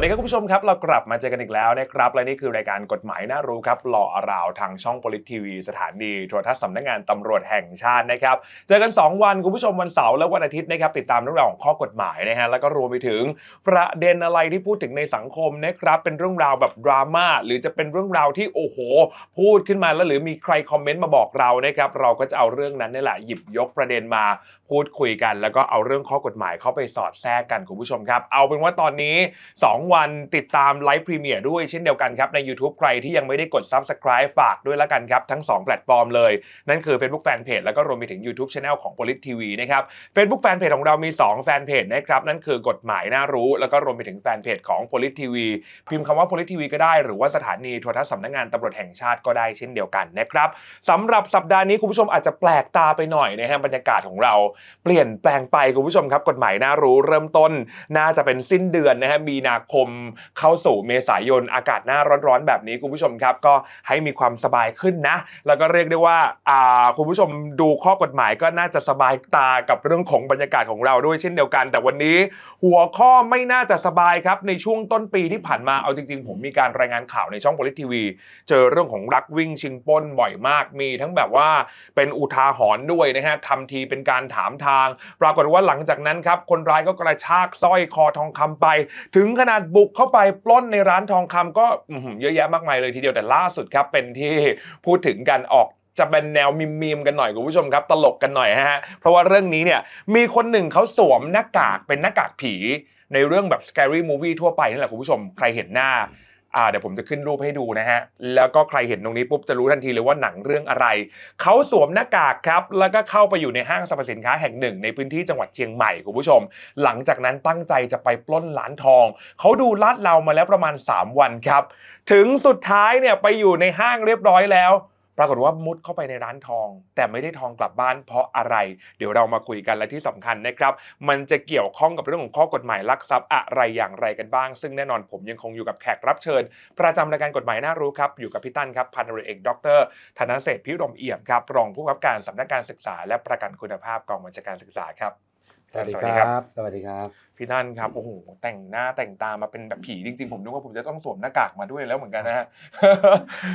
วัสดีครับคุณผู้ชมครับ เรากลับมาเจอกันอีกแล้วนะครับและนี่คือรายการกฎหมายน่ารู้ครับหล่ออราวทางช่อง p o l i t ทีวีสถานีโทรทัศน์สำนักงานตำรวจแห่งชาตินะครับเจอกัน 2 วันคุณผู้ชมวันเสาร์และวันอาทิตย์นะครับติดตามเรื่องราวของข้อกฎหมายนะฮะแล้วก็รวมไปถึงประเด็นอะไรที่พูดถึงในสังคมนะครับเป็นเรื่องราวแบบดราม่าหรือจะเป็นเรื่องราวที่โอ้โห พูดขึ้นมาแล้วหรือมีใครคอมเมนต์มาบอกเรานะครับเราก็จะเอาเรื่องนั้นนี่แหละหยิบยกประเด็นมาพูดคุยกัน แล้วก็เอาเรื่องข้อกฎหมายเข้าไปสอดแทรกกันคุณผู้ชมครับเอาเป็นว่าตอนนี้ 2วันติดตามไลฟ์พรีเมียร์ด้วยเช่นเดียวกันครับ ใน YouTube ใครที่ยังไม่ได้กด Subscribe ฝากด้วยละกันครับ ทั้ง 2 แพลตฟอร์มเลย นั่นคือ Facebook Fanpage แล้วก็รวมไปถึง YouTube Channel ของ Polit TV นะครับ Facebook Fanpage ของเรามี 2 แฟนเพจนะครับ นั่นคือกฎหมายน่ารู้ แล้วก็รวมไปถึงแฟนเพจของ Polit TV พิมพ์คำว่า Polit TV ก็ได้หรือว่าสถานีโทรทัศน์สำนักงานตำรวจแห่งชาติก็ได้เช่นเดียวกันนะครับสำหรับสัปดาห์นี้คุณผู้ชมอาจจะแปลกตาไปหน่อยนะฮะบรรยากาศของเรา เปลี่ยนแปลงไปคุณผู้ชมครับกฎหมายน่ารู้เริ่มต้น น่าจะเป็นสิ้นเดือนนะฮะมีนาคมเข้าสู่เมษายนอากาศหน้าร้อนๆแบบนี้คุณผู้ชมครับ ก็ให้มีความสบายขึ้นนะ แล้วก็เรียกได้ว่าอ่าคุณผู้ชมดูข้อกฎหมายก็น่าจะสบายตากับเรื่องของบรรยากาศของเราด้วยเช่นเดียวกัน แต่วันนี้หัวข้อไม่น่าจะสบายครับในช่วงต้นปีที่ผ่านมาเอาจริงๆ ผมมีการรายงานข่าวในช่อง p o l i ทีวี เจอเรื่องของรักวิ่งชิงป้นบ่อยมาก มีทั้งแบบว่าเป็นอุทาหรณ์ด้วยนะฮะทำทีเป็นการถามทาง ปรากฏว่าหลังจากนั้นครับคนร้ายก็กระชากสร้อยคอทองคำไป ถึงขนาดบุกเข้าไปปล้นในร้านทองคำก็เยอะแยะมากมายเลยทีเดียวแต่ล่าสุดครับ เป็นที่พูดถึงกันออกจะเป็นแนวมีมมๆกันหน่อยคุณผู้ชมครับ ตลกกันหน่อยฮะเพราะว่าเรื่องนี้เนี่ยมีคนหนึ่งเขาสวมหน้ากากเป็นหน้ากากผี ในเรื่องแบบ scary movie ทั่วไปนี่แหละคุณผู้ชมใครเห็นหน้า อ่าเดี๋ยวผมจะขึ้นรูปให้ดูนะฮะ แล้วก็ใครเห็นตรงนี้ปุ๊บจะรู้ทันทีเลยว่าหนังเรื่องอะไร เขาสวมหน้ากากครับ แล้วก็เข้าไปอยู่ในห้างสรรพสินค้าแห่งหนึ่ง ในพื้นที่จังหวัดเชียงใหม่คุณผู้ชม หลังจากนั้นตั้งใจจะไปปล้นร้านทอง เขาดูลาดเรามาแล้วประมาณ 3 วันครับ ถึงสุดท้ายเนี่ยไปอยู่ในห้างเรียบร้อยแล้ว ปรากฏว่ามุดเข้าไปในร้านทอง แต่ไม่ได้ทองกลับบ้านเพราะอะไร เดี๋ยวเรามาคุยกันและที่สำคัญนะครับ มันจะเกี่ยวข้องกับเรื่องของข้อกฎหมายลักทรัพย์อะไรอย่างไรกันบ้าง ซึ่งแน่นอนผมยังคงอยู่กับแขกรับเชิญ ประจำรายการกฎหมายน่ารู้ครับอยู่กับพี่ตั้นครับพันตำรวจเอกดรธนเศรษพิรมเอี่ยมครับรองผู้กำกับการสำนักการศึกษา และประกันคุณภาพกองบัญชาการศึกษาครับ สวัสดีครับ สวัสดีครับ พี่นั่นครับโอ้โหแต่งหน้าแต่งตามาเป็นแบบผีจริง ๆ ผมนึกว่าผมจะต้องสวมหน้ากากมาด้วยแล้วเหมือนกันนะฮะ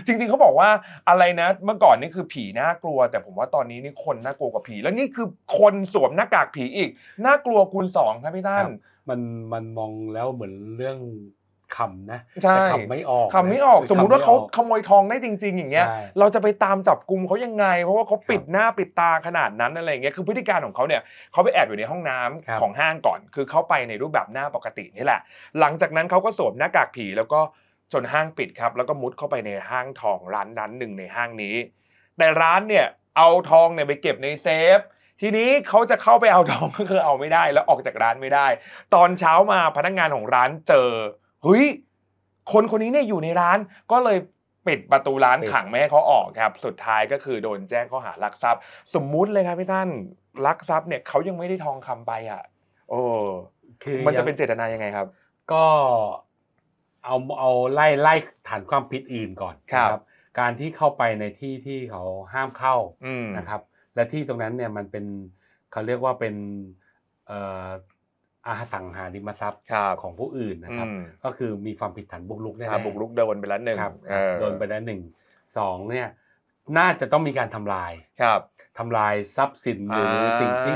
จริง ๆเขาบอกว่าอะไรนะ เมื่อก่อนนี่คือผีน่ากลัว แต่ผมว่าตอนนี้นี่คนน่ากลัวกว่าผี แล้วนี่คือคนสวมหน้ากากผีอีกน่ากลัวคูณสองครับพี่ตั้นมันมันมองแล้วเหมือนเรื่อง คำนะใช่แต่คำไม่ออกคำไม่ออกนะสมมุติว่าเขาคำไออกขโมยทองได้จริง ๆ อย่างเงี้ยใช่เราจะไปตามจับกลุ่มเขายังไง เพราะว่าเขาปิดครับหน้าปิดตาขนาดนั้นอะไรอย่างเงี้ยคือพฤติการของเขาเนี่ยเขาไปแอบอยู่ในห้องน้ำครับของห้างก่อน คือเข้าไปในรูปแบบหน้าปกตินี่แหละ หลังจากนั้นเขาก็สวมหน้ากากผีแล้วก็จนห้างปิดครับ แล้วก็มุดเข้าไปในห้างทองร้านนั้นหนึ่งในห้างนี้ แต่ร้านเนี่ยเอาทองเนี่ยไปเก็บในเซฟทีนี้เขาจะเข้าไปเอาทองก็คือเอาไม่ได้ แล้วออกจากร้านไม่ได้ ตอนเช้ามาพนักงานของร้านเจอ เฮ้ยคนคนนี้เนี่ยอยู่ในร้านก็เลยปิดประตูร้านปิดขังไม่ให้เขาออกครับ สุดท้ายก็คือโดนแจ้งข้อหารักทรัพย์ สมมุติเลยครับพี่ท่านลักทรัพย์เนี่ยเขายังไม่ได้ทองคำไปอะ โอ้คือมันจะยังเป็นเจตนายังไงครับ ก็เอาเอาไล่ไล่ฐานความผิดอื่นก่อนครับนะการที่เข้าไปในที่ที่เขาห้ามเข้าอืมนะครับ และที่ตรงนั้นเนี่ยมันเป็นเขาเรียกว่าเป็นเอ่ออาสังหาริมทรัพย์ครับของผู้อื่นนะครับอืมก็คือมีความผิดฐานบุกรุกแน่อ่าๆบุกรุกโดนไปแล้วหนึ่งครับเออโดนไปแล้วหนึ่งสองเนี่ยน่าจะต้องมีการทำลายครับทำลายทรัพย์สินหรืออาสิ่งที่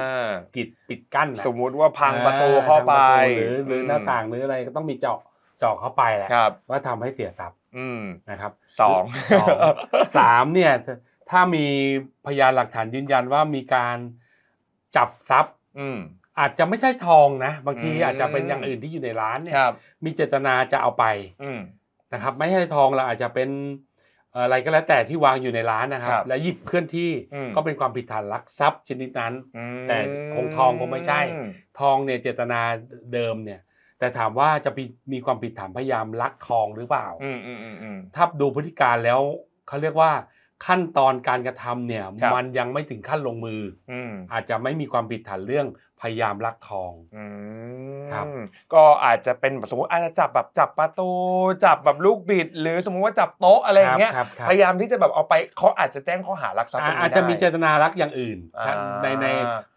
กิดปิดกั้นน่ะสมมุติว่าพังประตูเข้าไปพังประตูหรือหรือหน้าต่างหรืออะไรก็ต้องมีเจาะเจาะเข้าไปแหละครับว่าทำให้เสียทรัพย์อืมนะครับสองสองสามเนี่ยถ้ามีพยานหลักฐานยืนยันว่ามีการจับทรัพย์ อืมอาจจะไม่ใช่ทองนะ บางทีอืมอาจจะเป็นอย่างอื่นที่อยู่ในร้านเนี่ยครับมีเจตนาจะเอาไปอืมนะครับ ไม่ใช่ทองเราอาจจะเป็นเอ่ออะไรก็แล้วแต่ที่วางอยู่ในร้านนะครับครับและหยิบเคลื่อนที่อืมก็เป็นความผิดฐานลักทรัพย์ชนิดนั้นอืมแต่คงทองคงไม่ใช่ ทองเนี่ยเจตนาเดิมเนี่ย แต่ถามว่าจะมีมีความผิดฐานพยายามลักทองหรือเปล่าอืมอืมอืมอืมถ้าดูพฤติการแล้วเขาเรียกว่า ขั้นตอนการกระทำเนี่ยครับมันยังไม่ถึงขั้นลงมืออืมอาจจะไม่มีความผิดฐานเรื่องพยายามลักทองอืมครับ ก็อาจจะเป็นแบบสมมติอาจจะจับแบบจับประตู จับแบบลูกบิด หรือสมมุติว่าจับโต๊ะอะไรอย่างเงี้ยครับครับพยายามที่จะแบบเอาไปเขาอาจจะแจ้งข้อหารักทรัพย์ตรงอานี้อาจจะมีเจได้ ตนารักอย่างอื่นอ่า ในใน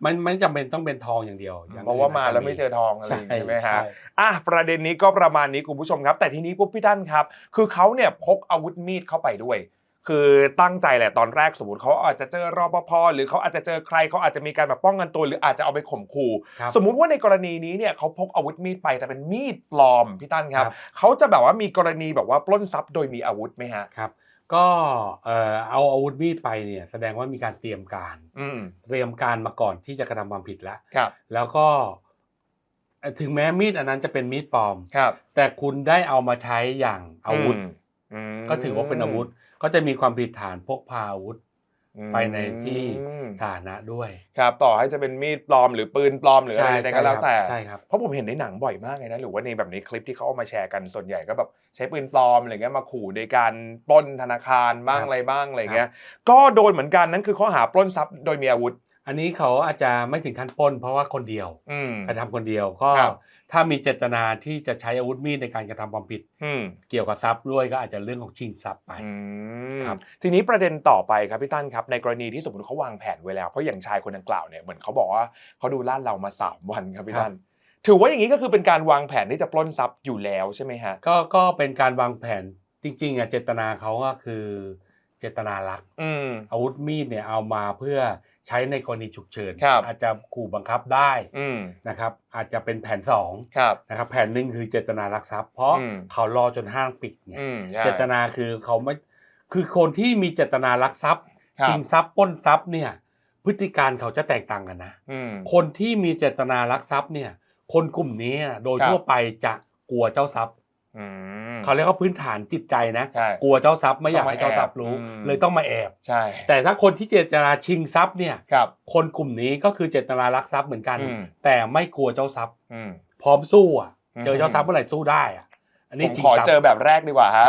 มันไม่จำเป็นต้องเป็นทองอย่างเดียวอย่งเพราะว่ามาจจแล้วไม่เจอทองอะไรอย่างงี้ใช่ไหมฮะ ใช่ อะประเด็นนี้ก็ประมาณนี้คุณผู้ชมครับ แต่ทีนี้ปุ๊บพี่ท่านครับ คือเขาเนี่ยพกอาวุธมีดเข้าไปด้วย คือตั้งใจแหละตอนแรกสมมติเขาอาจจะเจอรปภหรือเขาอาจจะเจอใครเขาอาจจะมีการแบบป้องกันตัวหรืออาจจะเอาไปข่มขู่ครับสมมุติว่าในกรณีนี้เนี่ยเขาพกอาวุธมีดไปแต่เป็นมีดปลอมพี่ตั้นครับครับเขาจะแบบว่ามีกรณีแบบว่าปล้นทรัพย์โดยมีอาวุธไหมฮะครับก็เอ่อเอาอาวุธมีดไปเนี่ยแสดงว่ามีการเตรียมการอืมเตรียมการมาก่อนที่จะกระทำความผิดแล้วครับแล้วก็เอ่อถึงแม้มีดอันนั้นจะเป็นมีดปลอมครับแต่คุณได้เอามาใช้อย่างอาวุธอืมก็ถือว่าเป็นอาวุธ ก็จะมีความผิดฐานพกพาอาวุธอืมไปในที่สาธารณะด้วย ครับต่อให้จะเป็นมีดปลอมหรือปืนปลอมหรืออะไรใดๆก็แล้วแต่ใช่ครับเพราะผมเห็นในหนังบ่อยมากเลยนะหรือว่าในแบบในคลิปที่เขาเอามาแชร์กันส่วนใหญ่ก็แบบใช้ปืนปลอมอะไรเงี้ยมาขู่โดยการปล้นธนาคารบ้างครับอะไรบ้างอะไรเงี้ยก็โดนเหมือนกันนั่นคือข้อหาปล้นทรัพย์โดยมีอาวุธ อันนี้เขาอาจจะไม่ถึงขั้นปล้น เพราะว่าคนเดียวอืมกระทำคนเดียวก็ครับ ถ้ามีเจตนาที่จะใช้อาวุธมีดในการกระทำความผิดอืมเกี่ยวกับทรัพย์ด้วยก็อาจจะเรื่องของชิงทรัพย์ไปอืมครับทีนี้ประเด็นต่อไปครับพี่ตั้นครับ ในกรณีที่สมมติเขาวางแผนไว้แล้ว เพราะอย่างชายคนดังกล่าวเนี่ยเหมือนเขาบอกว่าเขาดูลาดเรามาสามวันครับพี่ตั้นถือว่าอย่างนี้ก็คือเป็นการวางแผนที่จะปล้นทรัพย์อยู่แล้วใช่ไหมฮะก็ก็เป็นการวางแผนจริง ๆอะเจตนาเขาก็คือ เจตนารักอืมอาวุธมีดเนี่ยเอามาเพื่อ ใช้ในกรณีฉุกเฉินครับ อาจจะขู่บังคับได้อืม นะครับ อาจจะเป็นแผนสองครับ นะครับ แผนหนึ่งคือเจตนารักทรัพย์ เพราะอืม เขารอจนห้างปิดเนี่ยอืมใช่ เจตนาคือเขาไม่คือคนที่มีเจตนารักทรัพย์ ครับ ชิงทรัพย์ปล้นทรัพย์เนี่ย พฤติการเขาจะแตกต่างกันนะ อืม คนที่มีเจตนารักทรัพย์เนี่ย คนกลุ่มนี้อะโดยครับ ทั่วไปจะกลัวเจ้าทรัพย์อืม เขาเรียกว่าพื้นฐานจิตใจนะใช่กลัวเจ้าทรัพย์ไม่อยากต้องมาให้เจ้าทรัพย์รู้แอบอืมเลยต้องมาแอบใช่แต่ถ้าคนที่เจตนาชิงทรัพย์เนี่ยครับคนกลุ่มนี้ก็คือเจตนารักทรัพย์เหมือนกันอืมแต่ไม่กลัวเจ้าทรัพย์อืมพร้อมสู้อะอืมเจอเจ้าทรัพย์เมื่อไหร่สู้ได้อะอันผนี้มชิงขอทรัพย์เจอแบบแรกดีกว่าฮะ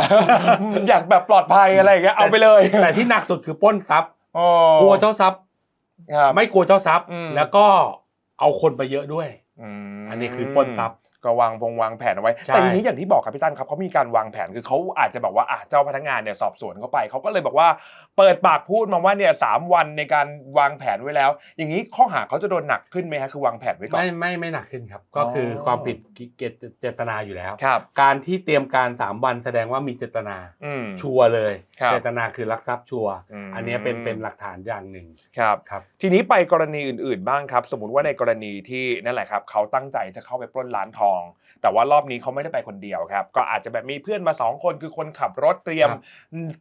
อยากแบบปลอดภัยอะไรอย่างเงี้ยเอาไปเลย แต่ที่หนักสุดคือปล้นทรัพย์โอ้กลัวเจ้าทรัพย์ครับไม่กลัวเจ้าทรัพย์อืมแล้วก็เอาคนไปเยอะด้วยมอันนี้คือปล้นทรัพย์ ก็วางพงวางแผนเอาไว้ ใช่ แต่ทีนี้อย่างที่บอกครับพี่ตั้นครับเขามีการวางแผนคือเขาอาจจะแบบว่าอะเจ้าพนักงานเนี่ยสอบสวนเข้าไปเขาก็เลยบอกว่า เปิดปากพูดมาว่าเนี่ยสามวันในการวางแผนไว้แล้ว อย่างนี้ข้อหาเขาจะโดนหนักขึ้นไหมฮะคือวางแผนไว้ก่อน ไม่ไม่ไม่หนักขึ้นครับ ก็คือออ ความผิดเจตเจตนาอยู่แล้ว ครับ การที่เตรียมการสามวันแสดงว่ามีเจตนา อืม ชัวร์เลย ครับเจตนาคือลักทรัพย์ชัวร์อืม อันเนี้ยเป็นเป็นหลักฐานอย่างหนึ่งครับ ครับ ทีนี้ไปกรณีอื่นๆบ้างครับ สมมติว่าในกรณีที่นั่นแหละครับเขาตั้งใจจะเข้าไปปล้นร้านทองแต่ว่ารอบนี้เขาไม่ได้ไปคนเดียวครับ ก็อาจจะแบบมีเพื่อนมาสองคนคือคนขับรถเตรียมครับ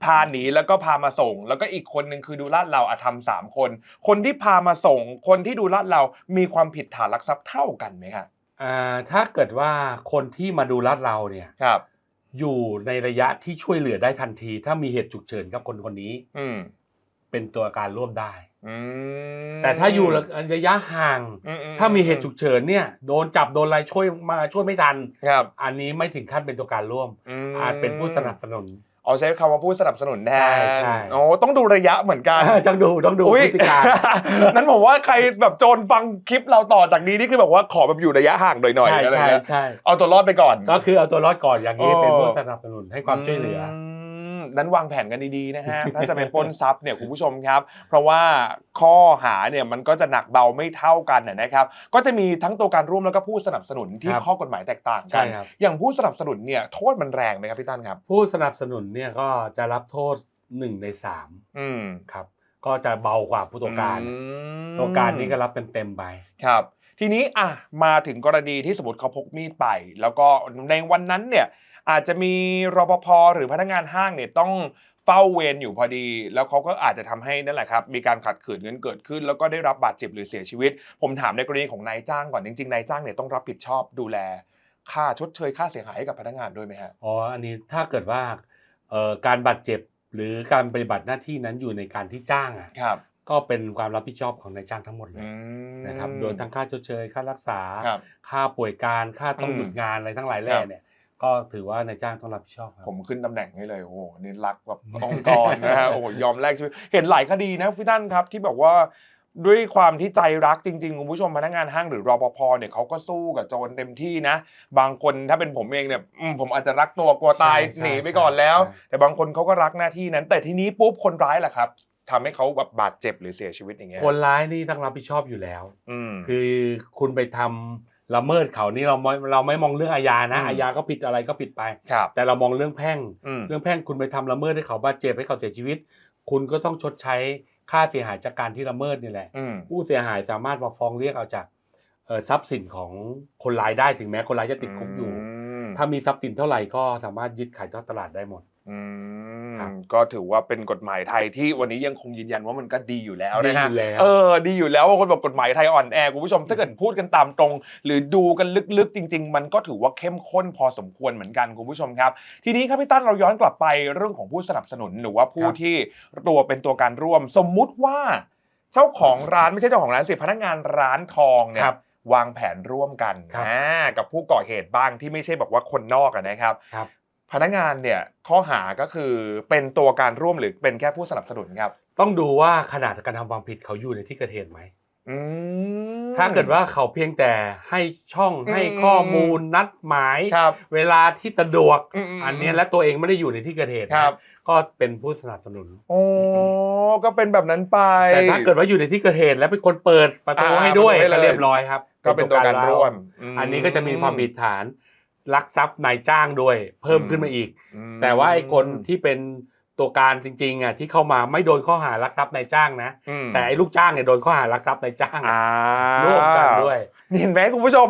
พาหนีแล้วก็พามาส่ง แล้วก็อีกคนหนึ่งคือดูลาดเราอาทำสามคน คนที่พามาส่ง คนที่ดูลาดเรามีความผิดฐานลักทรัพย์เท่ากันไหมครับอ่าถ้าเกิดว่าคนที่มาดูลาดเราเนี่ยครับ อยู่ในระยะที่ช่วยเหลือได้ทันที ถ้ามีเหตุฉุกเฉินกับคนคนนี้ อืม เป็นตัวการร่วมได้ อืมแต่ถ้าอยู่ระยะห่าง อือืถ้ามีเหตุฉุกเฉินเนี่ยโดนจับโดนอะไรช่วยมาช่วยไม่ทัน ครับอันนี้ไม่ถึงขั้นเป็นตัวการร่วม มอาจเป็นผู้สนับสนุน อ๋อใช้คำว่าผู้สนับสนุนแทนใช่ใช่ โอ้ต้องดูระยะเหมือนกัน ต้องดูต้องดูอุ๊ย พฤติการ นั้นผมว่าใครแบบโจรฟังคลิปเราต่อจากนี้นี่คือแบบว่าขอแบบอยู่ระยะห่างหน่อยใช่ๆอะไรใช่เงี้ยใช่เอาตัวรอดไปก่อน ก็คือเอาตัวรอดก่อนอย่างนี้โอ้เป็นผู้สนับสนุนให้ความช่วยเหลืออม นั้นวางแผนกันดีๆนะฮะถ้าจะไปปล้นทรัพย์เนี่ยคุณผู้ชมครับ เพราะว่าข้อหาเนี่ยมันก็จะหนักเบาไม่เท่ากันนะนะครับก็จะมีทั้งตัวการร่วมแล้วก็ผู้สนับสนุนที่ครับข้อกฎหมายแตกต่างกัใช่ครับอย่างผู้สนับสนุนเนี่ยโทษมันแรงไหมครับพี่ตั้นครับ ผู้สนับสนุนเนี่ยก็จะรับโทษหนึ่งในสามอืมครับ ก็จะเบากว่าผู้ตัวการอืมตัวการนี่ก็รับเต็มๆไปครับทีนี้อะมาถึงกรณีที่สมมติเขาพกมีดไป แล้วก็ในวันนั้นเนี่ย อาจจะมีรปภหรือพนักงานห้างเนี่ยต้องเฝ้าเวรอยู่พอดี แล้วเขาก็อาจจะทำให้นั่นแหละครับ มีการขัดขืนกันเกิดขึ้น แล้วก็ได้รับบาดเจ็บหรือเสียชีวิต ผมถามในกรณีของนายจ้างก่อนจริงๆนายจ้างเนี่ยต้องรับผิดชอบดูแล ค่าชดเชยค่าเสียหายให้กับพนักงานด้วยไหมฮะอ๋ออันนี้ถ้าเกิดว่าเอ่อการบาดเจ็บหรือการปฏิบัติหน้าที่นั้นอยู่ในการที่จ้างอะครับก็เป็นความรับผิดชอบของนายจ้างทั้งหมดเลยอืมนะครับโดยทั้งค่าชดเชยค่ารักษาครับค่าป่วยการค่าต้องอืมหยุดงานอะไรทั้งหลายแหล่ครับเนี่ย ก็ถือว่านายจ้างต้องรับผิดชอบครับผมขึ้นตำแหน่งให้เลยโอ้โหนี่รักแบบองค์กรนะฮะโอ้โหยอมแลกชีวิตเห็นหลายคดีนะพี่ตั้นครับที่แบบว่าด้วยความที่ใจรักจริงๆคุณผู้ชมพนักงานห้างหรือรปภเนี่ยเขาก็สู้กับโจรเต็มที่นะ บางคนถ้าเป็นผมเองเนี่ยอืมผมอาจจะรักตัวกลัวตายใช่ใช่หนีไปก่อนแล้วใช่แต่บางคนเขาก็รักหน้าที่นั้น แต่ทีนี้ปุ๊บคนร้ายแหละครับทำให้เขาแบบบาดเจ็บหรือเสียชีวิตอย่างเงี้ยคนร้ายนี่ต้องรับผิดชอบอยู่แล้ว อืมคือคุณไปทำ ละเมิดเขานี่เราไม่เราไม่มองเรื่องอาญานะอืมอาญาก็ผิดอะไรก็ผิดไปครับ แต่เรามองเรื่องแพ่งอืมเรื่องแพ่งคุณไปทำละเมิดให้เขาบาดเจ็บให้เขาเสียชีวิต คุณก็ต้องชดใช้ค่าเสียหายจากการที่ละเมิดนี่แหละอืมผู้เสียหายสามารถมาฟ้องเรียกเอาจากเอ่อทรัพย์สินของคนร้ายได้ถึงแม้คนร้ายจะติดคุกอยู่มถ้ามีทรัพย์สินเท่าไหร่ก็สามารถยึดขายทอดตลาดได้หมด อืมครับก็ถือว่าเป็นกฎหมายไทยที่วันนี้ยังคงยืนยันว่ามันก็ดีอยู่แล้วดีนะฮะอยู่แล้วเออดีอยู่แล้วว่าคนบอกกฎหมายไทยอ่อนแอคุณผู้ชมถ้าเกิดพูดกันตามตรง หรือดูกันลึกๆ จริง ๆ มันก็ถือว่าเข้มข้นพอสมควรเหมือนกันคุณผู้ชมครับ ทีนี้ครับพี่ตั้นเราย้อนกลับไปเรื่องของผู้สนับสนุนหรือว่าผู้ครับที่ตัวเป็นตัวการร่วม สมมุติว่า เจ้าของร้านไม่ใช่เจ้าของร้านสิพนักงานร้านทองเนี่คยรับวางแผนร่วมกันครับอ่ากับผู้ก่อเหตุบ้างที่ไม่ใช่แบบว่าคนนอกอะนะครับครับ พนักงานเนี่ยข้อหาก็คือเป็นตัวการร่วมหรือเป็นแค่ผู้สนับสนุนครับ ต้องดูว่าขนาดการทำความผิดเขาอยู่ในที่เกิดเหตุไหมอืมถ้าเกิดว่าเขาเพียงแต่ให้ช่องอืมให้ข้อมูลนัดหมายครับเวลาที่สะดวกอืมอืมอันเนี้ยและตัวเองไม่ได้อยู่ในที่เกิดเหตุนะครับก็เป็นผู้สนับสนุนโอ้ก็เป็นแบบนั้นไป แต่ถ้าเกิดว่าอยู่ในที่เกิดเหตุและเป็นคนเปิดประตูอ่าให้ด้วยประตูให้เลยก็เรียบร้อยครับ ก็เป็นตัวการร่วม อันนี้ก็จะมีความผิดฐาน ลักทรัพย์นายจ้างด้วย เพิ่มขึ้นมาอีกอืมแต่ว่าไอ้คนที่เป็นตัวการจริงๆอะที่เข้ามาไม่โดนข้อหารักทรัพย์นายจ้างนะอืมแต่ไอ้ลูกจ้างเนี่ยโดนข้อหารักทรัพย์นายจ้างอ่าร่วมกันด้วยนี่เห็นไหมคุณผู้ชม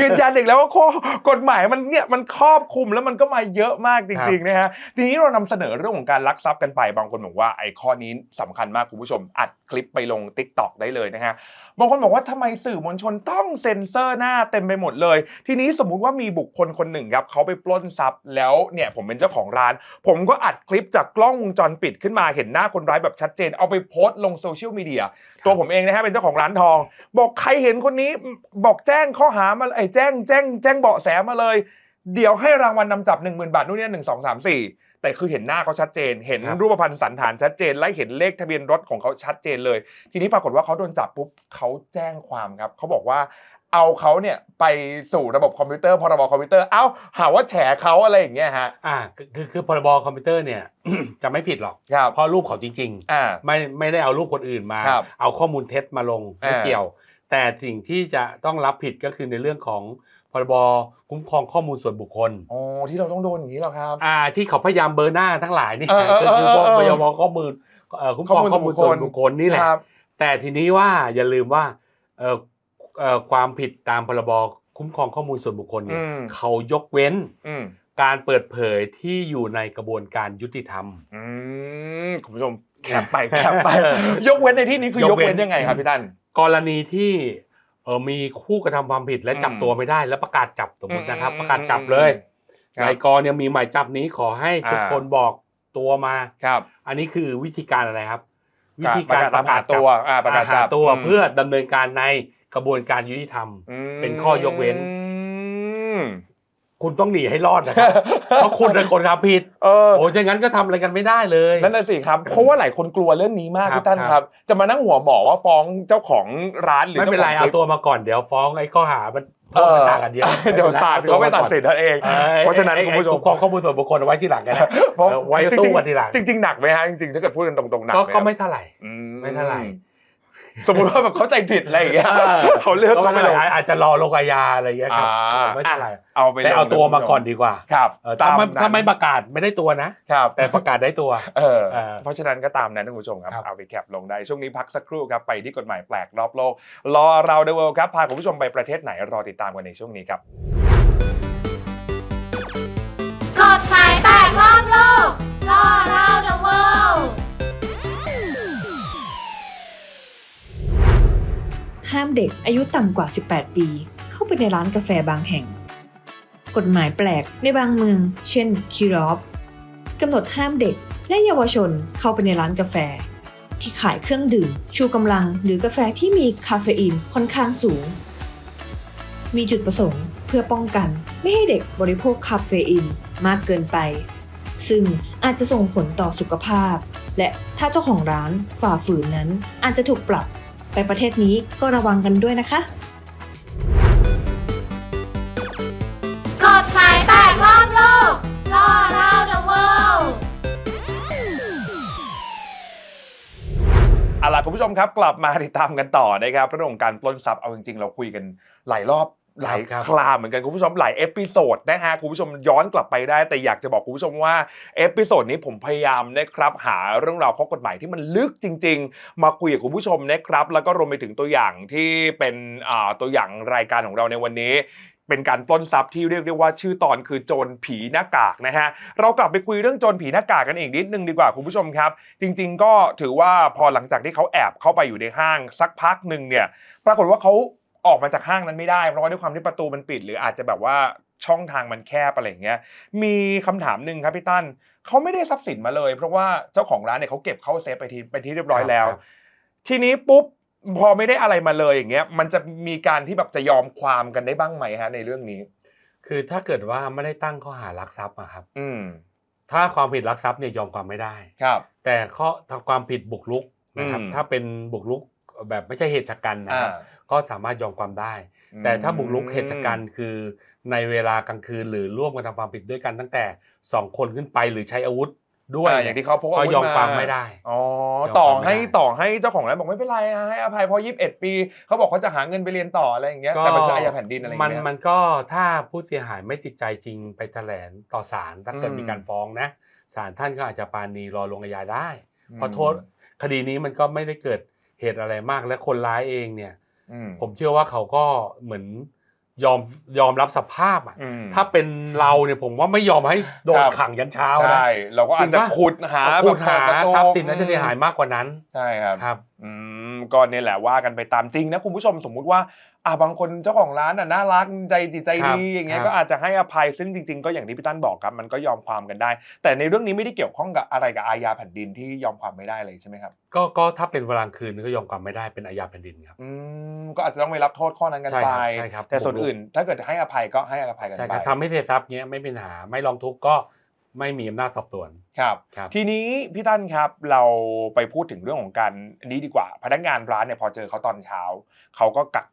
ยืนยันอีกแล้วว่าข้อกฎหมายมันเนี่ยมันครอบคลุมแล้วมันก็มาเยอะมากจริงๆนะฮะทีนี้เรานำเสนอเรื่องของการลักทรัพย์กันไปบางคนบอกว่าไอ้ข้อนี้สำคัญมากคุณผู้ชมอัดคลิปไปลง t ิ k t o k ได้เลยนะฮะ บางคนบอกว่าทำไมสื่อมวลชนต้องเซ็นเซอร์หน้าเต็มไปหมดเลย ทีนี้สมมุติว่ามีบุคคลคนหนึ่งครับเขาไปปล้นทรัพย์แล้วเนี่ยผมเป็นเจ้าของร้าน ผมก็อัดคลิปจากกล้องวงจรปิดขึ้นมาเห็นหน้าคนร้ายแบบชัดเจน เอาไปโพสต์ลงโซเชียลมีเดียตัวผมเองนะฮะเป็นเจ้าของร้านทอง บอกใครเห็นคนนี้บอกแจ้งข้อหามาไอ้แจ้งแจ้งแจ้งเบาะแสมาเลย เดี๋ยวให้รางวัลนำจับ1 0,000 บาทนู่นนี่หนึ่งสองสามสี่ แต่คือเห็นหน้าเขาชัดเจน เห็นครับรูปพรรณสันฐานชัดเจน และเห็นเลขทะเบียนรถของเขาชัดเจนเลย ทีนี้ปรากฏว่าเขาโดนจับปุ๊บเขาแจ้งความครับเขาบอกว่าเอาเขาเนี่ยไปสู่ระบบคอมพิวเตอร์พรบคอมพิวเตอร์เอ้าหาว่าแฉเขาอะไรอย่างเงี้ยฮะอ่าคือคือคือพรบคอมพิวเตอร์เนี่ยจะไม่ผิดหรอกครับเพราะรูปเขาจริงอ่าๆไม่ไม่ได้เอารูปคนอื่นมาครับเอาข้อมูลเท็จมาลงไม่อ่าเกี่ยว แต่สิ่งที่จะต้องรับผิดก็คือในเรื่องของ พรบคุ้มครองข้อมูลส่วนบุคคลอ๋อที่เราต้องโดนอย่างนี้เหรอครับ อ่า ที่เขาพยายามเบอร์หน้าทั้งหลายเนี่ยเออเออก็คือเออเออพรบข้อมูลเอ่อคุ้มครองข้ข้ออมูมูลลส่ส่ววนนบุบุคคคคลลนี่แหละครับแต่ทีนี้ว่าอย่าลืมว่าเอ่อเอ่อความผิดตามพรบคุ้มครองข้อมูลส่วนบุคคลเนี่ยอืมเขายกเว้นอืมการเปิดเผยที่อยู่ในกระบวนการยุติธรรมอืมคุณผู้ชมแคปไปแคปไป ยกเว้นในที่นี้คือยยกกเว้เว้นนยังไงครับพี่ตั้นกรณีที่เออมีคู่กระทำความผิดและจับอืมตัวไม่ได้ แล้วประกาศจับสมมตินะครับอืมประกาศจับเลยครับนายกรเนี่ยมีหมายจับนี้ขอให้ทุกอ่าคนบอกตัวมาครับ อันนี้คือวิธีการอะไรครับ วิธีการประกาศตามหาตัวอ่าประกาศจับหตัวอืมเพื่อดำเนินการในกระบวนการยุติธรรม เป็นข้อยกเว้นม คุณต้องหนีให้รอดนะครับ เพราะคุณเป็นคนทำผิด เออ โอ้ยอย่างนั้นก็ทำอะไรกันไม่ได้เลย นั่นน่ะสิครับ เพราะว่าหลายคนกลัวเรื่องนี้มากครับพี่ตั้นครับครับจะมานั่งหัวหมอว่าฟ้องเจ้าของร้านหรือไม่เป็นไรจ้ขเอางคลิป ตัวมาก่อนเดี๋ยวฟ้องไอ้ข้อหามันโทเอษอมันต่างกันเยอะเดี๋ยวศาลเขาไปตัดสินนั่นเอง ออเพราะฉะนั้นไอ้คุณผู้ชม ไอ้คุ้มครองข้อมูลส่วนบุคคลเอาไว้ที่หลังกันนะ เพราะเออไว้สู้กันทีหลังจริง ๆ หนักไหมฮะจริงๆถ้าเกิดพูดกันตรงๆหนักก็ไหมก็ไม่เท่าไหร่ อืไม่เท่าไหร่ สมมุติว่าแบบเข้าใจผิดอะไรอย่างเงี้ยเออเขาเลือกก็เขาไม่ไม่เท่าลไหงร่อาจจะรอลงอาญาอะไรอย่างเงี้ยครับอ่าไม่เท่าไหร่เอาไปแต่เอาตัวมาก่อนดีกว่า ครับเออถ้าไม่นั้นถ้าไม่ประกาศไม่ได้ตัวนะครับแต่ประกาศได้ตัวเออเออเพราะฉะนั้นก็ตามนั้นท่านผู้ชมครับครับเอาไปแคปลงได้ช่วงนี้พักสักครู่ครับไปที่กฎหมายแปลกรอบโลก รอเราเดอะเวิลด์ครับพาคุณผู้ชมไปประเทศไหนรอติดตามกันในช่วงนี้ครับกฎหมายแตกรอบโลกล่อ ห้ามเด็กอายุต่ำกว่า 18 ปี เข้าไปในร้านกาแฟบางแห่ง กฎหมายแปลกในบางเมือง เช่นคิรอฟกำหนดห้ามเด็กและเยาวชนเข้าไปในร้านกาแฟ ที่ขายเครื่องดื่ม ชูกำลังหรือกาแฟที่มีคาเฟอีนค่อนข้างสูง มีจุดประสงค์เพื่อป้องกันไม่ให้เด็กบริโภคคาเฟอีนมากเกินไป ซึ่งอาจจะส่งผลต่อสุขภาพ และถ้าเจ้าของร้านฝ่าฝืนนั้นอาจจะถูกปรับ ไปประเทศนี้ก็ระวังกันด้วยนะคะ กฎหมายแปดรอบโลกล่อเรา the world เอาล่ะคุณผู้ชมครับกลับมาติดตามกันต่อนะครับเรื่องของการปล้นทรัพย์เอาจริงๆ เราคุยกันหลายรอบ หลายครับคลาเหมือนกันคุณผู้ชมหลายเอพิโซดนะฮะคุณผู้ชมย้อนกลับไปได้ แต่อยากจะบอกคุณผู้ชมว่าเอพิโซดนี้ผมพยายามนะครับหาเรื่องราวข้อกฎหมายที่มันลึกจริง ๆ มาคุยกับคุณผู้ชมนะครับ แล้วก็รวมไปถึงตัวอย่างที่เป็นอ่าตัวอย่างรายการของเราในวันนี้เป็นการปล้นทรัพย์ที่เรียกได้ว่าชื่อตอนคือโจรผีหน้ากากนะฮะเรากลับไปคุยเรื่องโจรผีหน้ากากกันอีกนิดนึงดีกว่าคุณผู้ชมครับ จริง ๆ ก็ถือว่าพอหลังจากที่เขาแอบเข้าไปอยู่ในห้างสักพักหนึ่งเนี่ย ปรากฏว่าเขา ออกมาจากห้างนั้นไม่ได้ เพราะว่าด้วยความที่ประตูมันปิด หรืออาจจะแบบว่าช่องทางมันแคบอะไรอย่างเงี้ย มีคำถามหนึ่งครับพี่ตั้นเขาไม่ได้ทรัพย์สินมาเลย เพราะว่าเจ้าของร้านเนี่ยเขาเก็บเข้าเซฟไปทีไปที่เรียบร้อยแล้วครับทีนี้ปุ๊บพอไม่ได้อะไรมาเลยอย่างเงี้ย มันจะมีการที่แบบจะยอมความกันได้บ้างไหมฮะในเรื่องนี้ คือถ้าเกิดว่าไม่ได้ตั้งข้อหารักทรัพย์อะครับ อืมถ้าความผิดลักทรัพย์เนี่ยยอมความไม่ได้ครับ แต่ข้อถ้าความผิดบุกรุกนะครับอืมถ้าเป็นบุกรุกแบบไม่ใช่เหตุฉกกันนะครับอ่า ก็สามารถยอมความได้ แต่ถ้าบุกรุกเหตุฉกกันคือ ในเวลากลางคืนหรือร่วมกันทำความผิดด้วยกันตั้งแต่สองคนขึ้นไปหรือใช้อาวุธด้วยอ่าอย่างที่เขาพกก็อาวุธยอมความมาไม่ได้อ๋อยอมต่อความไม่ให้ได้ต่อให้เจ้าของร้านบอกไม่เป็นไรอะให้อภัยเพราะยี่สิบเอ็ดปี เขาบอกเขาจะหาเงินไปเรียนต่ออะไรอย่างเงี้ยแต่มันคืออาญาแผ่นดินอะไรอย่างมันเงี้ยมันก็ถ้าผู้เสียหายไม่ติดใจจริงไปแถลงต่อศาลถ้าเกิดอืมมีการฟ้องนะศาลท่านก็อาจจะปราณีรอลงอาญาได้อืมเพราะโทษคดีนี้มันก็ไม่ได้เกิดเหตุอะไรมากและคนร้ายเองเนี่ยอืม ผมเชื่อว่าเขาก็เหมือนยอมยอมรับสภาพอะอืมถ้าเป็นเราเนี่ยผมว่าไม่ยอมให้โดนครับขังยันเช้าใช่นะเราก็อาจจะจริงปะขุดหาขุดหาแบบเปิประตูทรัพย์สินนั้นจะเสียหายมากกว่านั้นใช่ครับครับ อืม ก็เนี่ยแหละว่ากันไปตามจริงนะคุณผู้ชมสมมุติว่าอ่าบางคนเจ้าของร้านอะน่ารักใจดีใจดีครับอย่างเงี้ยครับก็อาจจะให้อภัยซึ่งจริง ๆ ก็อย่างที่พี่ตั้นบอกครับมันก็ยอมความกันได้ แต่ในเรื่องนี้ไม่ได้เกี่ยวข้องกับอะไรกับอาญาแผ่นดินที่ยอมความไม่ได้เลยใช่ไหมครับก็ก็ถ้าเป็นเวลากลางคืนก็ยอมความไม่ได้เป็นอาญาแผ่นดินครับอืมก็อาจจะต้องไปรับโทษข้อนั้นกันใช่ไปครับใช่ครับแต่ส่วนบุกรุกอื่น ถ้าเกิดให้อภัยก็ให้อภัยกันใช่ไปครับทำให้เสียทรัพย์เงี้ยไม่เป็นปัญหาไม่ร้องทุกข์ก็ ไม่มีอำนาจสอบสวนครับ ครับ ทีนี้พี่ตั้นครับเราไปพูดถึงเรื่องของการอันนี้ดีกว่า พนักงานร้านเนี่ยพอเจอเขาตอนเช้าเขาก็กัก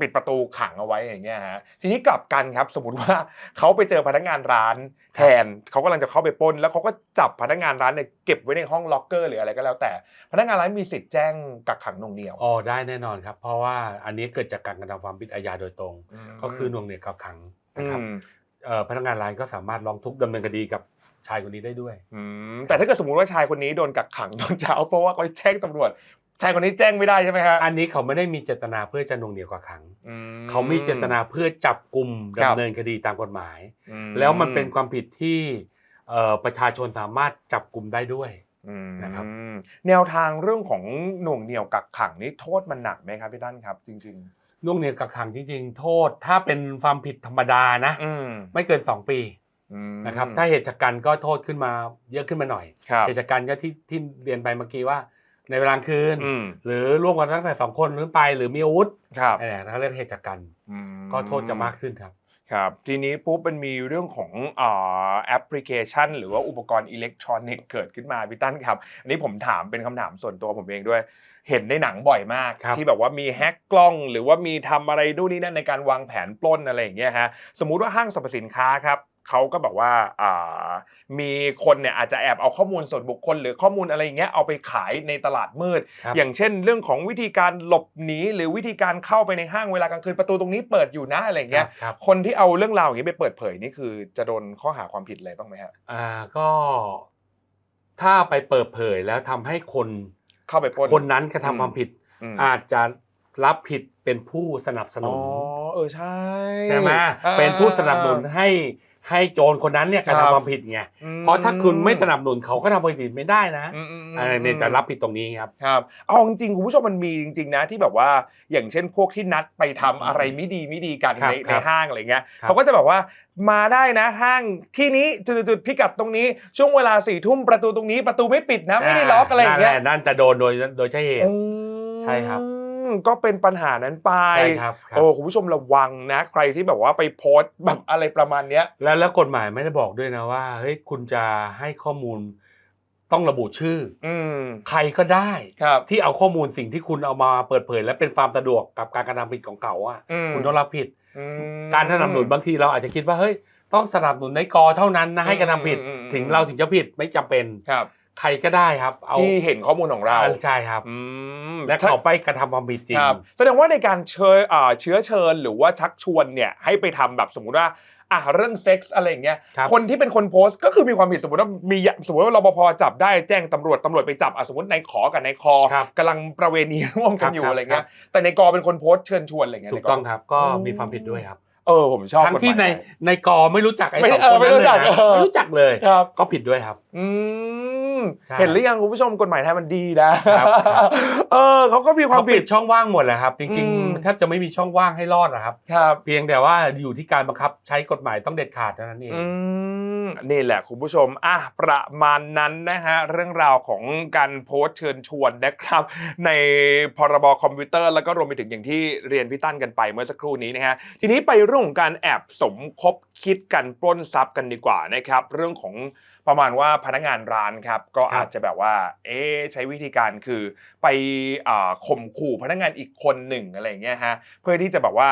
ปิดประตูขังเอาไว้อย่างเงี้ยฮะทีนี้กลับกันครับ สมมติว่าเขาไปเจอพนักงานร้านแทนเขากำลังจะเข้าไปปล้น แล้วเขาก็จับพนักงานร้านเนี่ยเก็บไว้ในห้องล็อกเกอร์หรืออะไรก็แล้วแต่ พนักงานร้านมีสิทธิ์แจ้งกักขังหน่วงเหนียวอ๋อได้แน่นอนครับ เพราะว่าอันนี้เกิดจากการกระทำความผิดอาญาโดยตรง ก็คือหน่วงเหนี่ยวกักขังอืนะครับมเอ่อพนักงานร้านก็สามารถร้องทุกข์ดำเนินคดีกับ ชายคนนี้ได้ด้วยอืมแต่ถ้าเกิดสมมติว่าชายคนนี้โดนกักขังตอนเช้าเพราะว่าเขาแจ้งตำรวจ ชายคนนี้แจ้งไม่ได้ใช่ไหมฮะอันนี้เขาไม่ได้มีเจตนาเพื่อจะหน่วงเหนี่ยวกักขังอืเขามีเจตนาเพื่อจับกลุ่มครับดำเนินคดีตามกฎหมายอืแล้วมันเป็นความผิดที่เอ่อประชาชนสามารถจับกลุ่มได้ด้วยอืมนะครับแนวทางเรื่องของหน่วงเหนี่ยวกักขังนี่โทษมันหนักไหมครับพี่ตั้นครับ จริงหน่วงเหนี่ยวกักขังจริงๆ โทษถ้าเป็นความผิดธรรมดานะๆอืมไม่เกิน2ปีอืม นะครับถ้าเหตุจากการก็โทษขึ้นมาเยอะขึ้นมาหน่อยครับเหตุจากการก็ที่ที่เรียนไปเมื่อกี้ว่า ในเวลากลางคืนอืมหรือร่วมกันตั้งแต่สองคนหรือไปหรือมีอาวุธครับอะไรนะเขาเรียกเหตุจากการอืมก็โทษจะมากขึ้นครับครับทีนี้ปุ๊บมันมีเรื่องของอ่าแอปพลิเคชัน หรือว่าอุปกรณ์อิเล็กทรอนิกส์เกิดขึ้นมาพี่ตั้นครับ อันนี้ผมถามเป็นคำถามส่วนตัวผมเองด้วย เห็นในหนังบ่อยมากครับที่แบบว่ามีแฮ็กกล้องหรือว่ามีทำอะไรดูนนี่นั่นในการวางแผนปล้นอะไรอย่างเงี้ยฮะสมมุติว่าห้างสรรพสินค้าครับ เขาก็บอกว่าอ่ามีคนเนี่ยอาจจะแอบเอาข้อมูลส่วนบุคคล หรือข้อมูลอะไรอย่างเงี้ยเอาไปขายในตลาดมืดครับอย่างเช่น เรื่องของวิธีการหลบหนีหรือวิธีการเข้าไปในห้างเวลากลางคืนประตูตรงนี้เปิดอยู่นะอะไรอย่างเงี้ยครับคนที่เอาเรื่องราวอย่างนี้ไปเปิดเผยนี่คือ จะโดนข้อหาความผิดอะไรบ้างไหมฮะอ่าก็ถ้าไปเปิดเผยแล้วทำให้คนเข้าไปปล้นคนนั้นกระทำความผิดอืมอาจจะรับผิดเป็นผู้สนับสอ๋นุอนเออใช่ใช่ไหมอ่าเป็นผู้สนับสนุนให้ ให้โจรคนนั้นเนี่ยกระครับทำความผิดไงอืมเพราะถ้าคุณไม่สนับสนุนเขาก็ทำความผิดไม่ได้นะอืมอืมอืมอันนี้จะรับผิดตรงนี้ครับครับเอาจริงๆคุณผู้ชมมันมีจริง ๆ นะที่แบบว่าอย่างเช่นพวกที่นัดไปทำอะไรไม่ดีไม่ดีกันครับในคในรับห้างอะไรเงี้ยครับเขาก็จะแบบว่ามาได้นะห้างที่นี้จุดๆพิกัดตรงนี้ ช่วงเวลาสี่ทุ่มประตูตรงนี้ประตูไม่ปิดนะไม่ได้ล็อกอะไรอย่างเงี้ยนั่นแหละนั่นจะโดนโดยโดยใช่เหตุอืมใช่ครับ ก็เป็นปัญหานั้นไปใช่ครับครับ โอ้คุณผู้ชมระวังนะ ใครที่แบบว่าไปโพสต์แบบอะไรประมาณเนี้ย แล้วแล้วกฎหมายไม่ได้บอกด้วยนะว่าเฮ้ยคุณจะให้ข้อมูลต้องระบุชื่อ อืมใครก็ได้ ครับ ที่เอาข้อมูลสิ่งที่คุณเอามาเปิดเผย และเป็นความสะดวกกับการกระทำผิดของเขาอะอืมคุณต้องรับผิด อืม การสนับสนุนบางทีเราอาจจะคิดว่าเฮ้ยต้องสนับสนุนในกอเท่านั้นนะให้กระทำผิด อืมอืมอืม ถึงเราถึงจะผิดไม่จำเป็น ครับ ใครก็ได้ครับ เอาที่เห็นข้อมูลของเราอ่ใช่ครับอืมและเขาไปกระทำความผิดจริงครับแสดงว่าในการเชิญอ่าเชื้อเชิญหรือว่าชักชวนเนี่ยให้ไปทำแบบสมมุติว่าอะเรื่องเซ็กส์อะไรอย่างเงี้ยครับคนที่เป็นคนโพสต์ก็คือมีความผิดสมมติว่ามีสมมติว่ารปภจับได้แจ้งตำรวจตำรวจไปจับอะสมมติในายขอกับนายคอครับกำลังประเวณีร่วมกันอยู่ครับอะไรเงี้ครัยบแต่ในายกอเป็นคนโพสต์เชิญชวนอะไรเงี้ยถูกต้องนายครับ ก็มีความผิดด้วยครับ เออผมชอบทั้งที่กฎหในมายในกอไม่รู้จักไอ้ไม่สองเอคอนไม่นั้นรู้เลยจักนะเออไม่รู้จักเลยครับก็ผิดด้วยครับ อืมใช่เห็นหรือยังคุณผู้ชมกฎหมายไทยมันดีนะครับครับเออเขาก็มีความเขาผิปิดดช่องว่างหมดแหละครับ จริงอืมๆแทบจะไม่มีช่องว่างให้รอดนะครับครับ เพียงแต่ว่าอยู่ที่การบังคับใช้กฎหมายต้องเด็ดขาดเท่านั้นเองอืมนี่แหละคุณผู้ชมอะประมาณนั้นนะฮะเรื่องราวของการโพสต์เชิญชวนนะครับ ในพรบคอมพิวเตอร์แล้วก็รวมไปถึงอย่างที่เรียนพี่ตั้นกันไปเมื่อสักครู่นี้นะฮะทีนี้ไปเรื่องของการแอบสมคบคิดกันปล้นทรัพย์กันดีกว่านะครับ เรื่องของประมาณว่าพนักงานร้านครับก็ครับอาจจะแบบว่า เอ๊ะใช้วิธีการคือไปอ่าข่มขู่พนักงานอีกคนหนึ่งอะไรอย่างเงี้ยฮะเพื่อที่จะแบบว่า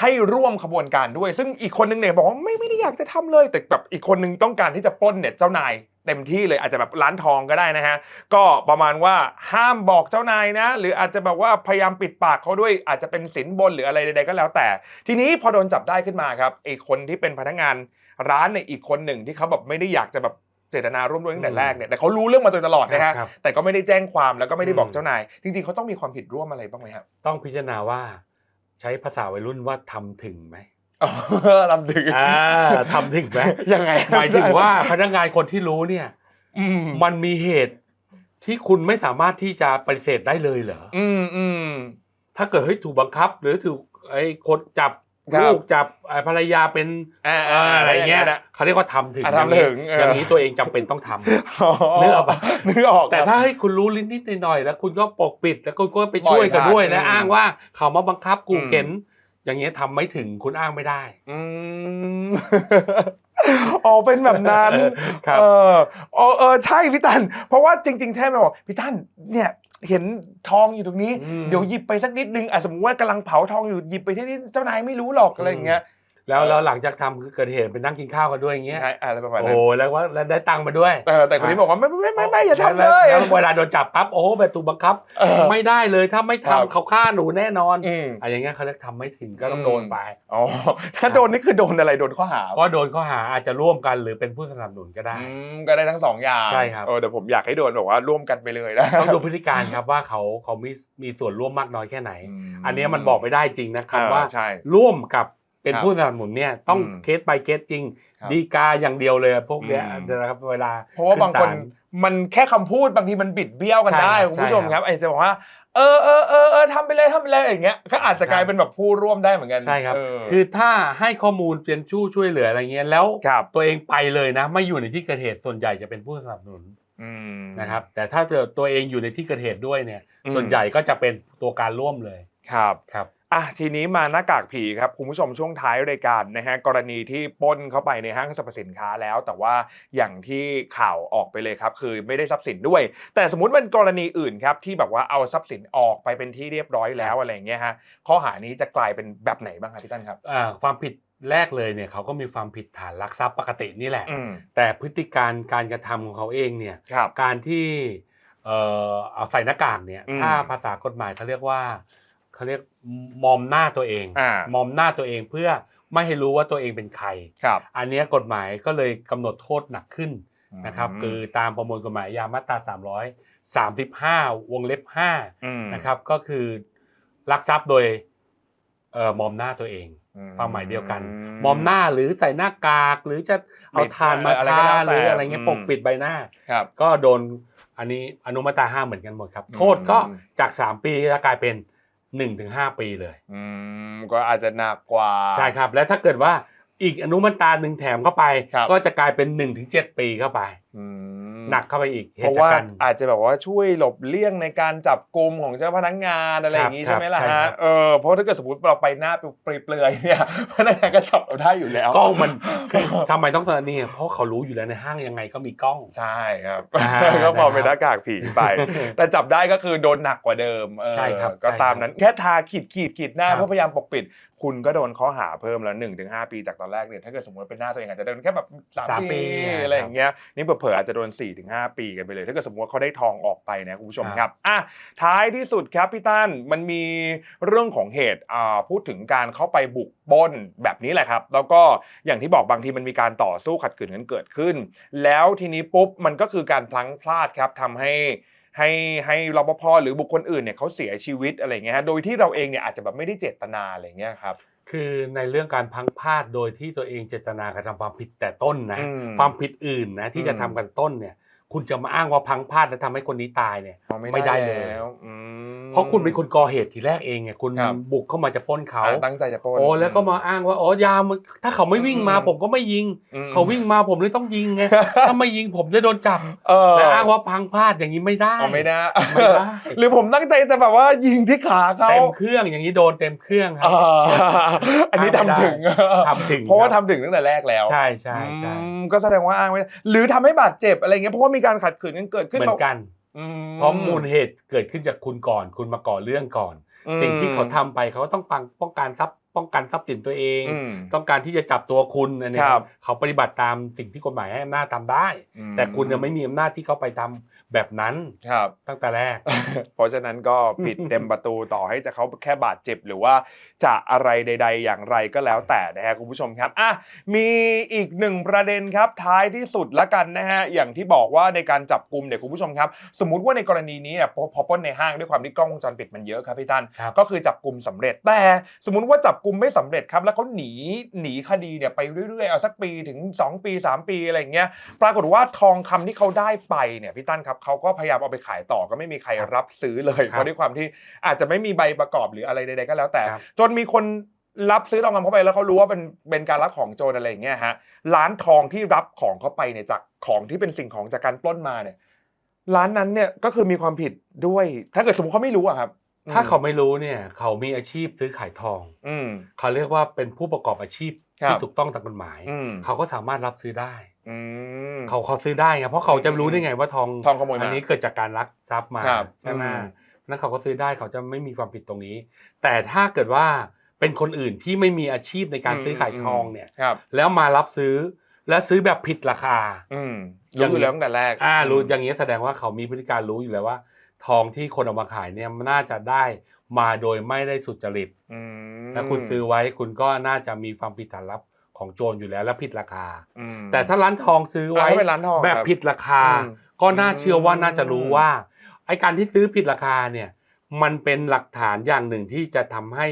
ให้ร่วมขบวนการด้วย ซึ่งอีกคนนึงเนี่ยบอกว่าไม่ไม่ได้อยากจะทำเลย แต่แบบอีกคนนึงต้องการที่จะปล้นเนี่ยเจ้านายเต็มที่เลยอาจจะแบบร้านทองก็ได้นะฮะ ก็ประมาณว่าห้ามบอกเจ้านายนะ หรืออาจจะแบบว่าพยายามปิดปากเขาด้วยอาจจะเป็นสินบนหรืออะไรใดๆก็แล้วแต่ ทีนี้พอโดนจับได้ขึ้นมาครับไอ้คนที่เป็นพนักงานร้านเนี่ยอีกคนหนึ่งที่เขาแบบไม่ได้อยากจะแบบเจตนาร่วมด้วยตั้งแต่แรกเนี่ยแต่เขารู้เรื่องมาโดยตลอดนะฮะครับแต่ก็ไม่ได้แจ้งความแล้วก็ไม่ได้บอกอืมเจ้านาย จริงๆเขาต้องมีความผิดร่วมอะไรบ้างไหมครับต้องพิจารณาว่า ใช้ภาษาวัยรุ่นว่าทำถึงไหมอ๋อลำถึงอ่าทำถึงไหมยังไงหมายถึงว่าพนักงานคนที่รู้เนี่ย อืมมันมีเหตุที่คุณไม่สามารถที่จะปฏิเสธได้เลยเหรอ อืมอืมถ้าเกิดเฮ้ยถูกบังคับ หรือถูกไอ้คนจับ ครับลูกจับไอ้ภรรยาเป็นอ่าเอ่ออะไรเงี้ยนะเขาเรียกว่าทำถึงอะอย่างทำถึนี้งเออออ ย่างนี้ตัวเองจำเป็นต้องทำ นึนึกออกปะ นึกออกแต่ครับถ้าให้คุณรู้นิดๆหน่อยๆแล้วคุณก็ปกปิดแล้วคุณก็ไปช่วยกันด้วยปล่อยผ่านและอ้างว่าเขามาบังคับกูอืมเข็นอย่างเงี้ยทำไม่ถึงคุณอ้างไม่ได้ อืมอ๋อเป็นแบบนั้น ครับ เออเออเออใช่พี่ตัน เพราะว่าจริง ๆ แท้ไม่บอกพี่ตันเนี่ย เห็นทองอยู่ตรงนี้อืมเดี๋ยวหยิบไปสักนิดนึงอะสมมติว่ากำลังเผาทองอยู่หยิบไปที่นี่เจ้านายไม่รู้หรอกอะไรอย่างเงี้ย แล้วแล้วหลังจากทำคือเกิดเหตุไปนั่งกินข้าวกันด้วยอย่างเงี้ยใช่อะไรประมาณโอ้นั้นโหแล้วว่าแล้วได้ตังค์มาด้วยเออแต่คนนี้บอกว่าไม่ไม่ไม่ไม่ไม่อย่าทำแวเลยแล้วเวลาโดนจับปั๊บโอ้โหแบบถูกบังคับเออไม่ได้เลยถ้าไม่ครับทำเขาฆ่าหนูแน่นอนอืมอะไรอย่างเงี้ยเขาเรียกทำไม่ถึงก็ต้ออืงมโดนไปอ๋อถ้าโดนนี่คือโดนอะไรโดนข้อหา ก็โดนข้อหาอาจจะร่วมกันหรือเป็นผู้สนับสนุนก็ได้อืมก็ได้ทั้งสองอย่างใช่ครับเออเดี๋ยวผมอยากให้โดนบอกว่าร่วมกันไปเลยนะต้องดูพฤติการครับว่าเขาเขามีมีส่วนร่วมมากน้อยแค่ไหนมอันเนี้ยมันบอกไม่ได้จริงนะคอ่รับว่าใช่ร่วมกับ เป็นครับผู้สนับสนุนเนี่ยต้องอืมเคสไปเคสจริงครับดีกาอย่างเดียวเลยพวกเนี้ยอืมนะครับเวลา เพราะว่าบางคนขึ้ศลมันแค่คำพูดบางทีมันบิดเบี้ยวกันใช่ได้ครับคุณผู้ชมใช่คครัรับบไอ้จะบอกว่าเออเออเออเออทำไปเลยทำไปเลยอย่างเงี้ยก็อาจจะกลายเป็นแบบผู้ร่วมได้เหมือนกันใช่ครับเออคือถ้าให้ข้อมูลเป็นชู้ช่วยเหลืออะไรเงี้ยแล้วครับตัวเองไปเลยนะ ไม่อยู่ในที่เกิดเหตุส่วนใหญ่จะเป็นผู้สนับสนุนอืมนะครับ แต่ถ้าเจอตัวเองอยู่ในที่เกิดเหตุด้วยเนี่ยอืมส่วนใหญ่ก็จะเป็นตัวการร่วมเลยครับครับ อะทีนี้มาหน้ากากผีครับคุณผู้ชมช่วงท้ายรายการนะฮะกรณีที่ปล้นเข้าไปในห้างสรรพสินค้าแล้ว แต่ว่าอย่างที่ข่าวออกไปเลยครับ คือไม่ได้ทรัพย์สินด้วย แต่สมมติเป็นกรณีอื่นครับที่แบบว่าเอาทรัพย์สินออกไปเป็นที่เรียบร้อยแล้วอะไรอย่างเงี้ยฮะข้อหานี้จะกลายเป็นแบบไหนบ้างครับพี่ตั้นครับอ่าความผิดแรกเลยเนี่ยเขาก็มีความผิดฐานลักทรัพย์ปกตินี่แหละอืมแต่พฤติการการกระทำของเขาเองเนี่ยครับการที่เอ่อเอาใส่หน้ากากเนี่ยอืมถ้าภาษากฎหมายเขาเรียกว่า เขาเรียกมอมหน้าตัวเองอ่ามอมหน้าตัวเองเพื่อไม่ให้รู้ว่าตัวเองเป็นใครครับ อันเนี้ยกฎหมายก็เลยกำหนดโทษหนักขึ้นนะครับอืมคือตามประมวลกฎหมายยามาตรา 335 วงเล็บอืม5นะครับก็คือลักทรัพย์โดยเอ่อมอมหน้าตัวเองความหมายเดียวกัน มอมหน้าหรือใส่หน้ากาก หรือจะเอาปิดทานมาอะไรก็ทาแล้วแต่หรืออะไรเงี้ยอืมปกปิดใบหน้าครับก็โดนอันนี้อนุมาตราห้าเหมือนกันหมดครับอืมโทษก็จาก 3 ปีจะกลายเป็น 1-5ปีเลย อืมก็อาจจะหนักกว่า ใช่ครับ และถ้าเกิดว่าอีกอนุมาตราหนึ่งแถมเข้าไป ครับ ก็จะกลายเป็น1-7ปีเข้าไป อืม หนักเข้าไปอีกเหเพราะตุว่าการณ์อาจจะแบบว่าช่วยหลบเลี่ยงในการจับกลุ่มของเจ้าพนักงานอะไรอย่างนี้ครับใช่ไหมล่ะใช่ครัฮะบเออเพราะถ้าเกิดสมมติเราไปหน้าเปลือยๆเนี่ยพนักงานก็จับเราได้อยู่แล้วกล้องมันคือทำไมต้องเตือนนี่เพราะเขารู้อยู่แล้วในห้างยังไงก็มีกล้องใช่ครับอ่าก็มองนะครับเป็นหน้ากากผีไป แต่จับได้ก็คือโดนหนักกว่าเดิมเออใช่ครับก็ใช่ตามครับนั้นแค่ทาขีดขีดขีดหน้าครับเพื่อพยายามปกปิด คุณก็โดนข้อหาเพิ่มแล้ว1นถึงหปีจากตอนแรกเนี่ยถ้าเกิดสมมติว่าเป็นหน้าตัวเองอาจจะโดนแค่แบบสามสามปีปีอะไรอย่างเงี้ยนี่เผลอๆอาจจะโดน4ี่ถึงหปีกันไปเลย ถ้าเกิดสมมติว่าเขาได้ทองออกไปนะคุณผู้ชมครับครับอะท้ายที่สุดครับพี่ตั้นมันมีเรื่องของเหตุอ่าพูดถึงการเข้าไปบุกปล้นแบบนี้แหละครับ แล้วก็อย่างที่บอกบางทีมันมีการต่อสู้ขัดขืนกันเกิดขึ้น แล้วทีนี้ปุ๊บมันก็คือการพลั้งพลาดครับทำให้ ให้ให้รปภหรือบุคคลอื่นเนี่ยเขาเสียชีวิตอะไรเงี้ยฮะโดยที่เราเองเนี่ยอาจจะแบบไม่ได้เจตนาอะไรเงี้ยครับคือในเรื่องการพลังพลาดโดยที่ตัวเองเจตนากระทำความผิดแต่ต้นนะอืมความผิดอื่นนะที่จะอืมทำกันต้นเนี่ย คุณจะมาอ้างว่าพลังพลาดแล้วทำให้คนนี้ตายเนี่ยเอาไม่ได้เลย แล้วอืมเพราะคุณเป็นคนก่อเหตุทีแรกเองไงคุณครับบุกเข้ามาจะปล้นเขา อ่าตั้งใจจะปล้น โอ้แล้วก็มาอ้างว่าอ๋อยามันถ้าเขาไม่วิ่งมาอืม ผมก็ไม่ยิง อืมเขาวิ่งมาผมเลยต้องยิงไงถ้าไม่ยิงผมจะโดนจับเออแต่อ้างว่าพลังพลาดอย่างนี้ไม่ได้เอาไม่ได้ ไม่ได้ หรือผมตั้งใจจะแบบว่ายิงที่ขาเขาเต็มเครื่องอย่างนี้โดนเต็มเครื่องครั อ่าอันนี้ทำถึงทำถึงเพราะว่าคบทำถึงตั้งแต่แรกแล้วใช่ใช่ใช่ อืมก็แสดงว่าอ้างไม่ได้หรือทำให้บาดเจ็บอะไรเงี้ยเพราะว่ามีการขัดขืนกันเกิดขึ้นเหมือนกันอืเพราะมูลเหตุเกิดขึ้นจากคุณก่อน คุณมาก่อเรื่องก่อนอืมสิ่งที่เขาทำไปเขาก็ต้องปังป้องกันทรัพย์ ป้องกันทรัพย์สินตัวเองอืมต้องการที่จะจับตัวคุณอันเนี้ยครับเขาปฏิบัติตามสิ่งที่กฎหมายให้อำนาจทำได้อืมแต่คุณยังไม่มีอำนาจที่เขาไปทำแบบนั้นครับตั้งแต่แรก เพราะฉะนั้นก็ผิดเต็มประตูต่อให้จะเขาแค่บาดเจ็บหรือว่าจะอะไรใด ๆ อย่างไรก็แล้วแต่นะฮะคุณผู้ชมครับอะมีอีกหนึ่งประเด็นครับท้ายที่สุดละกันนะฮะอย่างที่บอกว่าในการจับกลุ่มเนี่ยคุณผู้ชมครับ สมมุติว่าในกรณีนี้เนี่ยพอพอปล้นในห้างด้วยความที่กล้องวงจรปิดมันเยอะครับพี่ตันครับก็คือจับกลุ่มสำเร็จแต่ สมมุติว่าจับกลุ่มไม่สำเร็จครับ แล้วเขาหนีหนีคดีเนี่ยไปเรื่อยๆเอาสักปีถึง 2 ปี 3 ปีอะไรอย่างเงี้ยปรากฏว่าทองคำที่เขาได้ไปเนี่ยพี่ตั้นครับเขาก็พยายามเอาไปขายต่อก็ไม่มีใครรับซื้อเลยครับเพราะด้วยความที่อาจจะไม่มีใบประกอบหรืออะไรใดๆก็แล้วแต่ครับจนมีคนรับซื้อทองคำเข้าไปแล้วเขารู้ว่าเป็นเป็นการรับของโจรอะไรอย่างเงี้ยฮะร้านทองที่รับของเข้าไปเนี่ยจากของที่เป็นสิ่งของจากการปล้นมาเนี่ยร้านนั้นเนี่ยก็คือมีความผิดด้วย ถ้าเกิดสมมติเขาไม่รู้อะครับ ถ้าเขาไม่รู้เนี่ย เขามีอาชีพซื้อขายทองอืมเขาเรียกว่าเป็นผู้ประกอบอาชีพครับที่ถูกต้องตามกฎหมายอืมเขาก็สามารถรับซื้อได้อืมเขาเขาซื้อได้ไงเพราะเขาจะรู้ได้ไงว่าทองทองขโมยมาอันนี้เกิดจากการลักทรัพย์มาครับใช่ไหมอืมนั่นเขาก็ซื้อได้เขาจะไม่มีความผิดตรงนี้ แต่ถ้าเกิดว่าเป็นคนอื่นที่ไม่มีอาชีพในการซื้อขายทองเนี่ยครับแล้วมารับซื้อและซื้อแบบผิดราคา อืมอย่างรู้อยู่แล้วตั้งแต่แรก อ่ารู้อย่างนี้แสดงว่าเขามีพฤติการรู้อยู่แล้วว่า ทองที่คนเอามาขายเนี่ยมันน่าจะได้มาโดยไม่ได้สุจริตอืมถ้าคุณซื้อไว้คุณก็น่าจะมีความผิดฐานลับของโจรอยู่แล้วและผิดราคาอืมแต่ถ้าร้านทองซื้อไว้อ่าถ้าเป็นร้านทองแบบครับผิดราคาอืมก็น่าเชื่อว่าน่าจะรู้อืมว่าไอ้การที่ซื้อผิดราคาเนี่ย มันเป็นหลักฐานอย่างหนึ่งที่จะทำให้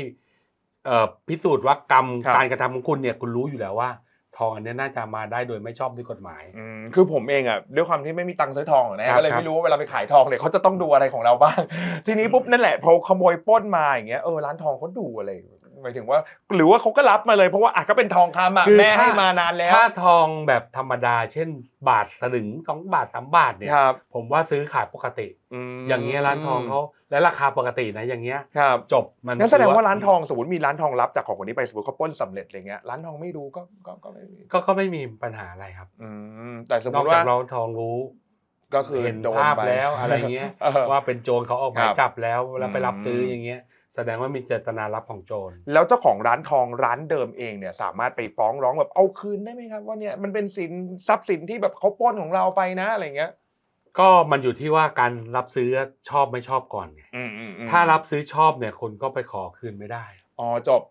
เอ่อพิสูจน์ว่ากรรมครับการกระทำของคุณเนี่ยคุณรู้อยู่แล้วว่า ทองอันเนี้ยน่าจะมาได้โดยไม่ชอบด้วยกฎหมายอืมคือผมเองอะด้วยความที่ไม่มีตังค์ซื้อทองนะครัฮะบก็เลยครับไม่รู้ว่าเวลาไปขายทองเนี่ยเขาจะต้องดูอะไรของเราบ้าง ทีนี้ปุ๊บนั่นแหละพอขโมยปล้นมาอย่างเงี้ยเออร้านทองเขาดูอะไร หมายถึงว่า หรือว่าเขาก็รับมาเลยเพราะว่าอะก็เป็นทองคำอะคือแม่ให้ถ้ามมานานแล้วถ้าทองแบบธรรมดา เช่น บาทสลึงสองบาทสามบาทเนี่ย ครับผมว่าซื้อขายปกติ มอย่างเงี้ยร้านทองเขาและราคาปกตินะอย่างเงี้ย ครับจบมันงั้นแสดงว่าถืร้านทองสมมติมีร้านทองรับจากของคนนี้ไปสมมติเขาปล้นสำเร็จอะไรเงี้ยร้านทองไม่รู้ก็ก็ก็ไม่มีก็ก็ไม่มีปัญหาอะไรครับอืมแต่สมมนอกติจาว่ากเราทองรู้ก็คือเห็นโดนภาพไป แล้วอะไรเงี้ยเออว่าเป็นโจรเขาออกหมายครับจับแล้วแล้วไปรับซื้อมอย่างเงี้ย แสดงว่ามีเจตนารับของโจร แล้วเจ้าของร้านทองร้านเดิมเองเนี่ยสามารถไปฟ้องร้องแบบเอาคืนได้ไหมครับ ว่าเนี่ยมันเป็นสินทรัพย์สินที่แบบเขาปล้นของเราไปนะอะไรเงี้ย ก็มันอยู่ที่ว่าการรับซื้อชอบไม่ชอบก่อนไงอืมอืมอืมถ้ารับซื้อชอบเนี่ยคนก็ไปขอคืนไม่ได้ อ๋อจบ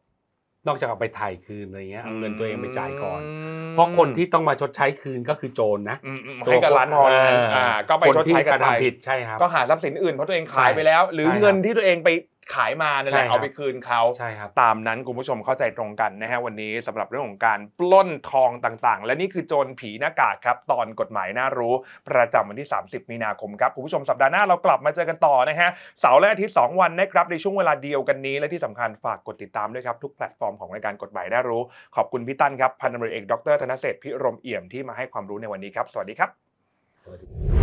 นอกจากเอาไปถ่ายคืนอะไรเงี้ยเอาเงินตัวเองไปจ่ายก่อนมเพราะคนที่ต้องมาชดใช้คืนก็คือโจรนะอืมอืมให้กับร้านทองเอ่า ก็ไปคนชดที่ใช้กกันระไปทำผิดใช่ครับ ก็หาทรัพย์สินอื่นเพราะตัวเองขายใช่ไปแล้ว หรือใช่ครับเงินที่ตัวเองไป ขายมานั่นแหละใช่ครับ เอาไปคืนเขา ใช่ครับ ตามนั้นคุณผู้ชมเข้าใจตรงกันนะฮะวันนี้สำหรับเรื่องของการปล้นทองต่างๆ และนี่คือโจรผีหน้ากากครับ ตอนกฎหมายน่ารู้ ประจำวันที่ 30 มีนาคมครับ คุณผู้ชมสัปดาห์หน้าเรากลับมาเจอกันต่อนะฮะเสาร์และอาทิตย์ 2 วันนะครับในช่วงเวลาเดียวกันนี้ และที่สำคัญฝากกดติดตามด้วยครับ ทุกแพลตฟอร์มของรายการกฎหมายน่ารู้ ขอบคุณพี่ตั้นครับพันตำรวจเอกดรธนเศรษฐ์พิรมเอี่ยมที่มาให้ความรู้ในวันนี้ครับสวัสดีครับ สวัสดี